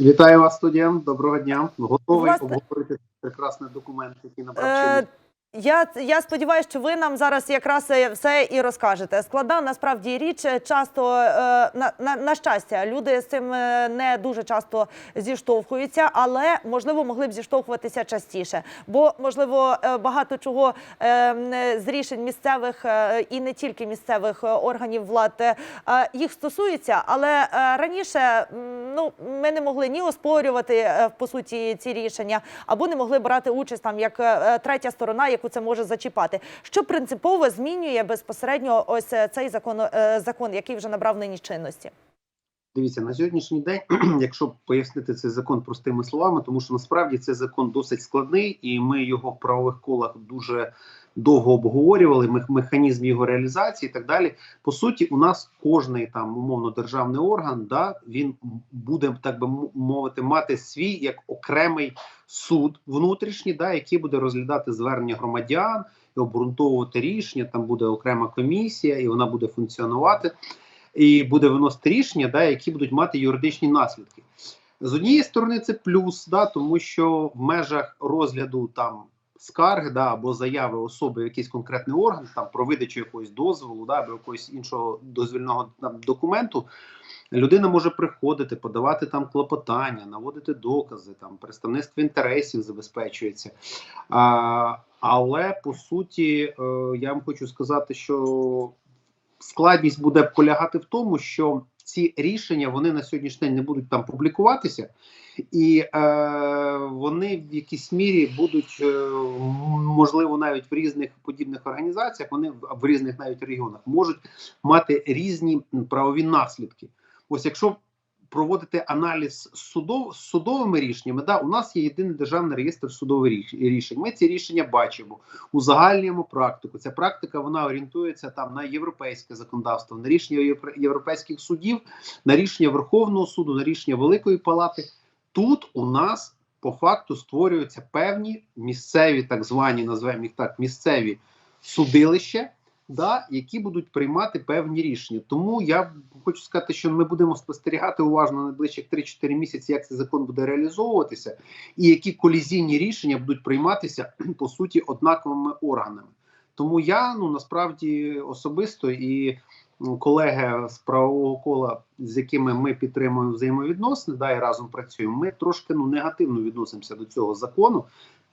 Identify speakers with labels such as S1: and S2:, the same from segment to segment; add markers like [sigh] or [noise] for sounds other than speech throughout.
S1: Вітаю вас, студія. Доброго дня. Готовий
S2: Власне-
S1: обговорити прекрасний документ, який набрав
S2: Е,
S1: чинності.
S2: Я, я сподіваюся, що ви нам зараз якраз е, все і розкажете. Складна насправді річ. е, Часто е, на, на, на щастя, люди з цим не дуже часто зіштовхуються, але можливо могли б зіштовхуватися частіше. Бо можливо багато чого з рішень місцевих і не тільки місцевих органів влади їх стосується. Але раніше ну ми не могли ні оспорювати по суті ці рішення, або не могли брати участь там як третя сторона, яку це може зачіпати. Що принципово змінює безпосередньо ось е, цей закон, е, закон, який вже набрав нині чинності.
S1: Дивіться, на сьогоднішній день, [clears throat] якщо пояснити цей закон простими словами, тому що насправді цей закон досить складний, і ми його в правових колах дуже довго обговорювали. мех- механізм його реалізації і так далі. По суті, у нас кожний там умовно державний орган, да він буде так би мовити, мати свій як окремий суд внутрішній, да, який буде розглядати звернення громадян і обґрунтовувати рішення. Там буде окрема комісія, і вона буде функціонувати і буде виносити рішення, да, які будуть мати юридичні наслідки. З однієї сторони, це плюс, да, тому що в межах розгляду там скарги да, або заяви особи якийсь конкретний орган там про видачу якогось дозволу, да, або якогось іншого дозвільного там, документу. Людина може приходити, подавати там клопотання, наводити докази, там представництво інтересів забезпечується. А, але по суті, е, я вам хочу сказати, що складність буде полягати в тому, що ці рішення вони на сьогоднішній день не будуть там публікуватися, і е, вони в якійсь мірі будуть е, можливо навіть в різних подібних організаціях, вони в, різних навіть регіонах можуть мати різні правові наслідки. Ось якщо проводити аналіз судов з судовими рішеннями, да, у нас є єдиний державний реєстр судових рішень. Ми ці рішення бачимо, узагальнюємо практику. Ця практика вона орієнтується там на європейське законодавство, на рішення європейських судів, на рішення Верховного суду, на рішення Великої Палати. Тут у нас по факту створюються певні місцеві, так звані, назвемо їх так, місцеві судилища, да, які будуть приймати певні рішення. Тому я хочу сказати, що ми будемо спостерігати уважно найближчих 3-4 місяці, як цей закон буде реалізовуватися, і які колізійні рішення будуть прийматися [clears throat] по суті однаковими органами. Тому я ну насправді особисто і колеги з правового кола, з якими ми підтримуємо взаємовідносини, да і разом працюємо. Ми трошки ну негативно відносимося до цього закону,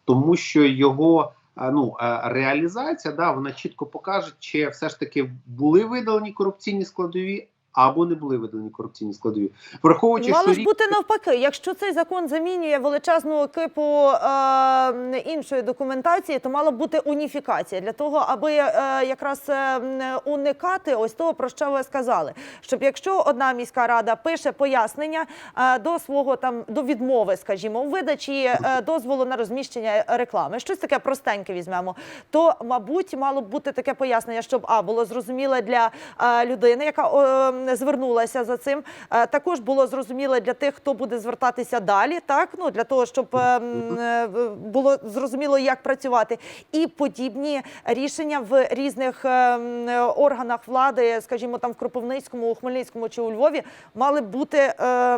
S1: тому що його ну реалізація, да, вона чітко покаже, чи все ж таки були видалені корупційні складові. Або не були видалені корупційні складові, враховуючи,
S2: Мало
S1: що
S2: ж бути навпаки, якщо цей закон замінює величезну кипу е, іншої документації, то мала б бути уніфікація для того, аби е, якраз е, уникати ось того, про що ви сказали. Щоб якщо одна міська рада пише пояснення е, до свого там до відмови, скажімо, у видачі е, дозволу на розміщення реклами, щось таке простеньке візьмемо, то мабуть мало б бути таке пояснення, щоб а було зрозуміле для е, людини, яка е, звернулася за цим. Е, також було зрозуміло для тих, хто буде звертатися далі, так? Ну для того, щоб е, м, е, було зрозуміло, як працювати, і подібні рішення в різних е, м, е, органах влади, скажімо, там в Кропивницькому, у Хмельницькому чи у Львові, мали б бути е,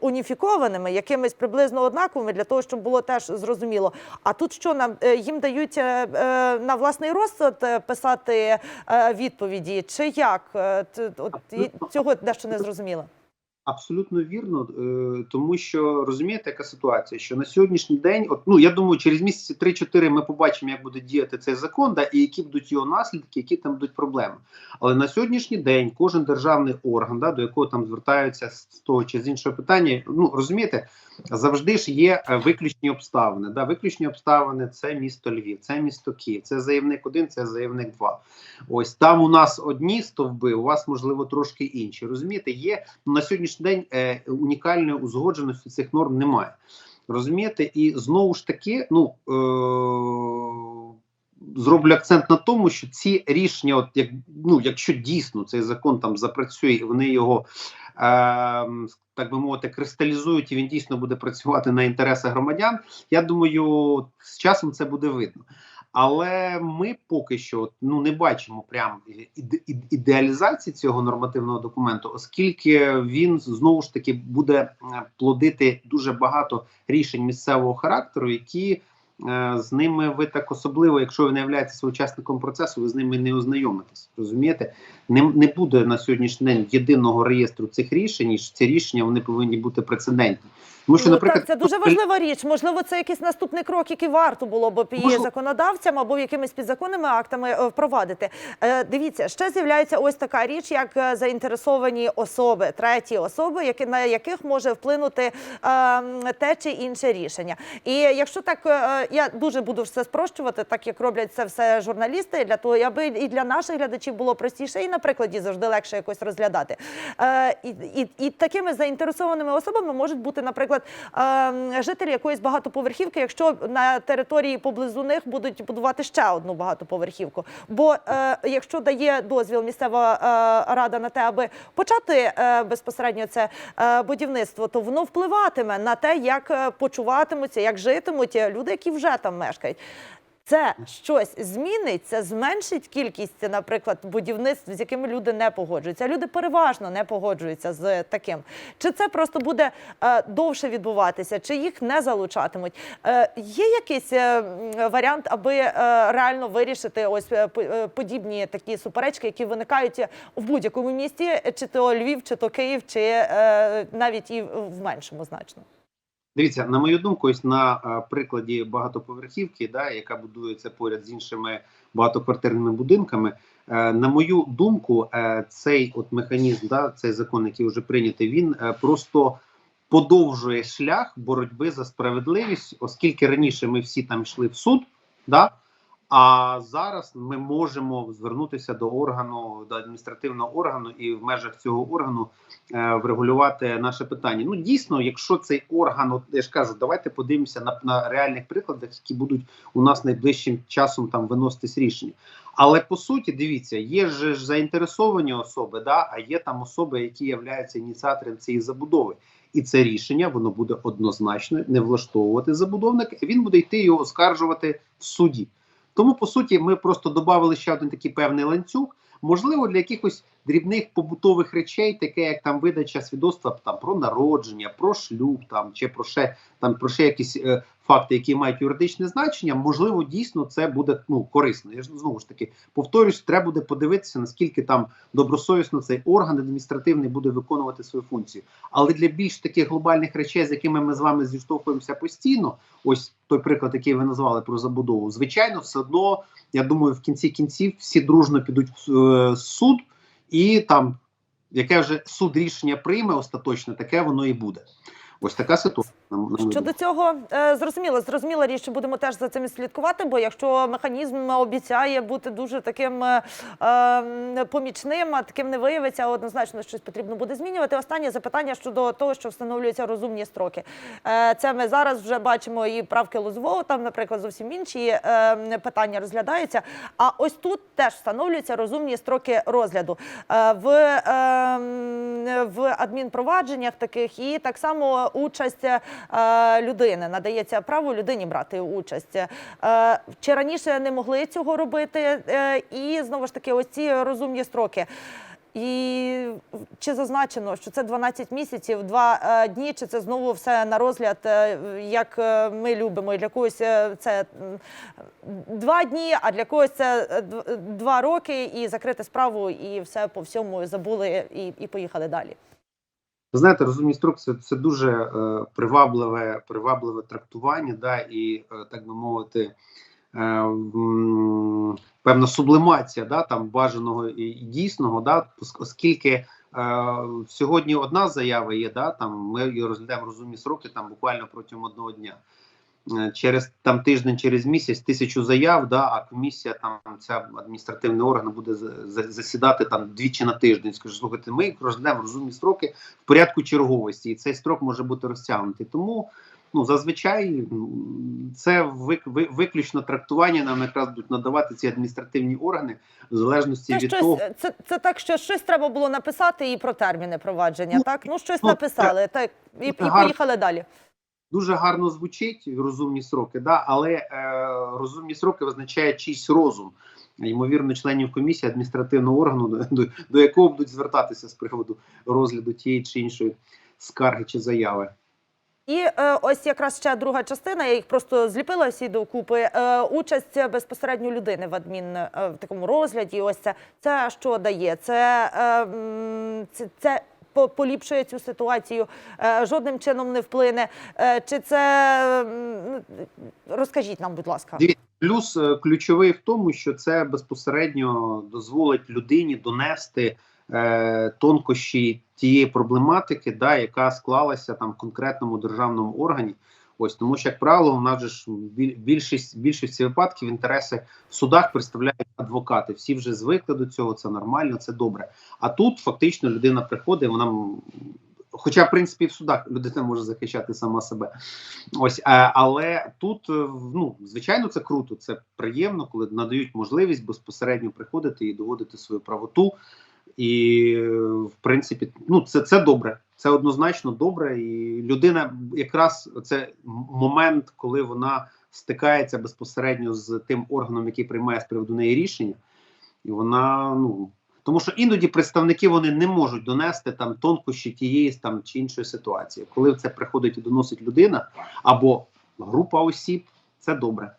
S2: уніфікованими, якимись приблизно однаковими, для того, щоб було теж зрозуміло. А тут що нам е, їм дають на власний розсуд писати відповіді, чи як? От, цього дещо не зрозуміло.
S1: Абсолютно вірно, е, тому що розумієте, яка ситуація, що на сьогоднішній день, от ну я думаю, через місяці 3-4 ми побачимо, як буде діяти цей закон, да, і які будуть його наслідки, які там будуть проблеми. Але на сьогоднішній день кожен державний орган, да, до якого там звертаються з того чи з іншого питання, ну розумієте, завжди ж є е, виключні обставини. Да, виключні обставини це місто Львів, це місто Київ, це заявник 1, це заявник 2. Ось там у нас одні стовби, у вас можливо трошки інші. Розумієте, є ну, на сьогоднішній день е, унікальної узгодженості цих норм немає. Розумієте, і знову ж таки, ну е- зроблю акцент на тому, що ці рішення, от як ну, якщо дійсно цей закон там запрацює, вони його. Е, так би мовити, кристалізують і він дійсно буде працювати на інтереси громадян. Я думаю, з часом це буде видно. Але ми поки що ну не бачимо прям іде- іде- ідеалізації цього нормативного документу, оскільки він знову ж таки буде е, плодити дуже багато рішень місцевого характеру, які е, з ними ви так особливо, якщо ви не являєтеся учасником процесу, ви з ними не ознайомитесь. Розумієте? Не, не буде на сьогоднішній день єдиного реєстру цих рішень. і Ці рішення вони повинні бути прецедентні. Тому що,
S2: ну,
S1: наприклад,
S2: так, це дуже важлива річ. Можливо, це якийсь наступний крок, який варто було б і законодавцям або якимись підзаконними актами е, впровадити. Е, Дивіться, ще з'являється ось така річ, як е, заінтересовані особи, треті особи, які на яких може вплинути е, те чи інше рішення. І якщо так, е, я дуже буду все спрощувати, так як роблять це все журналісти, для того, аби і для наших глядачів було простіше, і на прикладі завжди легше якось розглядати. Е, і, і, і такими заінтересованими особами можуть бути, наприклад, е, жителі якоїсь багатоповерхівки, якщо на території поблизу них будуть будувати ще одну багатоповерхівку. Бо е, якщо дає дозвіл місцева е, рада на те, аби почати е, безпосередньо це будівництво, то воно впливатиме на те, як почуватимуться, як житимуть люди, які вже там мешкають. Це щось змінить, це зменшить кількість, наприклад, будівництв, з якими люди не погоджуються. Люди переважно не погоджуються з таким. Чи це просто буде е, довше відбуватися, чи їх не залучатимуть? Е, є якийсь е, варіант, аби е, реально вирішити ось е, е, подібні такі суперечки, які виникають в будь-якому місті, чи то Львів, чи то Київ, чи е, навіть і в меншому значно?
S1: Дивіться, на мою думку, ось на е, прикладі багатоповерхівки, да, яка будується поряд з іншими багатоквартирними будинками. Е, на мою думку, е, цей от механізм, да, цей закон, який вже прийнятий, він просто подовжує шлях боротьби за справедливість, оскільки раніше ми всі там йшли в суд, да, а зараз ми можемо звернутися до органу, до адміністративного органу і в межах цього органу е, врегулювати наше питання. Ну дійсно, якщо цей орган, от я ж кажу, давайте подивимося на, на реальних прикладах, які будуть у нас найближчим часом там виноситись рішення. Але по суті, дивіться, є ж заінтересовані особи, да, а є там особи, які являються ініціатором цієї забудови. І це рішення воно буде однозначно не влаштовувати забудовника, і він буде йти його оскаржувати в суді. Тому, по суті, ми просто додали ще один такий певний ланцюг. Можливо, для якихось дрібних побутових речей, таке як там видача свідоцтва там про народження, про шлюб, там чи про ще там про ще якісь е, факти, які мають юридичне значення. Можливо, дійсно це буде ну корисно. Я ж знову ж таки повторюсь, треба буде подивитися, наскільки там добросовісно цей орган адміністративний буде виконувати свою функцію. Але для більш таких глобальних речей, з якими ми з вами зіштовхуємося постійно, ось той приклад, який ви назвали про забудову, звичайно, все одно я думаю, в кінці кінців всі дружно підуть в е, суд, і там яке вже суд рішення прийме остаточне, таке воно і буде. Ось така ситуація.
S2: Щодо цього е, зрозуміло, зрозуміла річ, що будемо теж за цим слідкувати. Бо якщо механізм обіцяє бути дуже таким е, е, помічним, а таким не виявиться, однозначно щось потрібно буде змінювати. Останнє запитання щодо того, що встановлюються розумні строки. Е, це ми зараз вже бачимо і правки Лозового, там, наприклад, зовсім інші е, питання розглядаються. А ось тут теж встановлюються розумні строки розгляду в, е, в адмінпровадженнях таких, і так само участь людини надається право людині брати участь. Е, Чи раніше не могли цього робити? Е, І знову ж таки, ось ці розумні строки. І чи зазначено, що це 12 місяців, два е, дні, чи це знову все на розгляд, е, як е, ми любимо? І для когось е, це м, два дні, а для когось це е, дв- два роки, і закрити справу, і все по всьому забули і, і поїхали далі.
S1: Ви знаєте, розумні строки це, дуже е, привабливе, привабливе трактування, да, і е, так би мовити, е, м, певна сублимація да, там бажаного і, і дійсного, да, ос- оскільки е, сьогодні одна заява є, да, там ми її розглядаємо розумні сроки там буквально протягом одного дня. Е, Через там тиждень, через місяць тисячу заяв, да, а комісія там ця адміністративний орган буде за- за- засідати там двічі на тиждень. Скажу, слухайте, ми розглядаємо розумні строки в порядку черговості, і цей строк може бути розтягнутий. Тому ну зазвичай це вик, ви- виключно трактування нам якраз будуть надавати ці адміністративні органи в залежності
S2: Це
S1: від
S2: щось,
S1: того.
S2: це, це так, що щось треба було написати і про терміни провадження.
S1: Ну,
S2: так, ну щось
S1: ну,
S2: написали, так і, і
S1: гарно.
S2: поїхали далі.
S1: Дуже гарно звучить розумні сроки, да, але е, розумні сроки визначає чийсь розум. Ймовірно, членів комісії адміністративного органу, до, до, якого будуть звертатися з приводу розгляду тієї чи іншої скарги чи заяви.
S2: І е, ось якраз ще друга частина. Я їх просто зліпила всі докупи. Е, участь безпосередньо людини в адмін е, в такому розгляді. Ось це це що дає? Це, е, це, це поліпшує цю ситуацію, е, жодним чином не вплине. Е, чи це розкажіть нам, будь ласка.
S1: Плюс е, ключовий в тому, що це безпосередньо дозволить людині донести тонкощі тієї проблематики, да, яка склалася там в конкретному державному органі. Ось тому, що як правило, у нас же ж біль- більшість більшості випадків інтереси в судах представляють адвокати. Всі вже звикли до цього. Це нормально, це добре. А тут фактично людина приходить, вона Хоча, в принципі, в судах людина може захищати сама себе. Ось, е, але тут, е, ну, звичайно, це круто, це приємно, коли надають можливість безпосередньо приходити і доводити свою правоту. І, в принципі, ну, це, це добре. Це однозначно добре. І людина, якраз це момент, коли вона стикається безпосередньо з тим органом, який приймає з приводу неї рішення, і вона, ну. Тому що іноді представники вони не можуть донести там тонкощі тієї там чи іншої ситуації. Коли це приходить і доносить людина або група осіб, це добре.